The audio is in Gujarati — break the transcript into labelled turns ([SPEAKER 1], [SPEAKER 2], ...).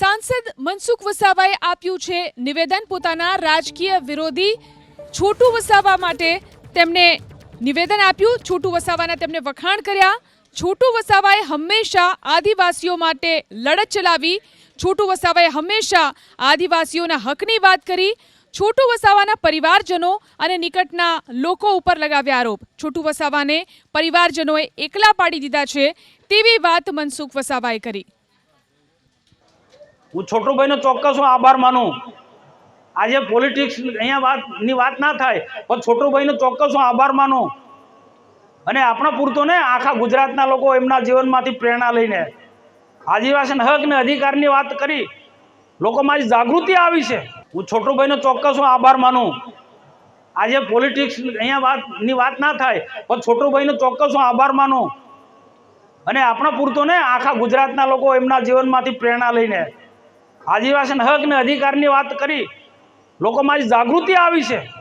[SPEAKER 1] સાંસદ મનસુખ વસાવાએ આપ્યું છે નિવેદન પોતાના રાજકીય વિરોધી છોટુ વસાવા માટે તેમણે નિવેદન આપ્યું. છોટુ વસાવાના તેમણે વખાણ કર્યા. છોટુ વસાવાએ હંમેશા આદિવાસીઓ માટે લડત ચલાવી. છોટુ વસાવાએ હંમેશા આદિવાસીઓના હકની વાત કરી. છોટુ વસાવાના પરિવારજનો અને નિકટના લોકો ઉપર લગાવ્યા આરોપ. છોટુ વસાવાને પરિવારજનોએ એકલા પાડી દીધા છે તેવી વાત મનસુખ વસાવાએ કરી.
[SPEAKER 2] હું છોટુભાઈનો ચોક્કસ હું આભાર માનું. આજે પોલિટિક્સ અહીંયા વાતની વાત ના થાય, પણ છોટુભાઈનો ચોક્કસ હું આભાર માનું. અને આપણા પૂરતો ને આખા ગુજરાતના લોકો એમના જીવનમાંથી પ્રેરણા લઈને. આદિવાસી હક ને અધિકારની વાત કરી. લોકોમાં જાગૃતિ આવી છે. હું છોટુભાઈનો ચોક્કસ હું આભાર માનું. આજે પોલિટિક્સ અહીંયા વાતની વાત ના થાય, પણ છોટુભાઈનો ચોક્કસ હું આભાર માનું. અને આપણા પૂરતો ને આખા ગુજરાતના લોકો એમના જીવનમાંથી પ્રેરણા લઈને. આદિવાસી હક ને અધિકારની વાત કરી. લોકોમાં જાગૃતિ આવી છે.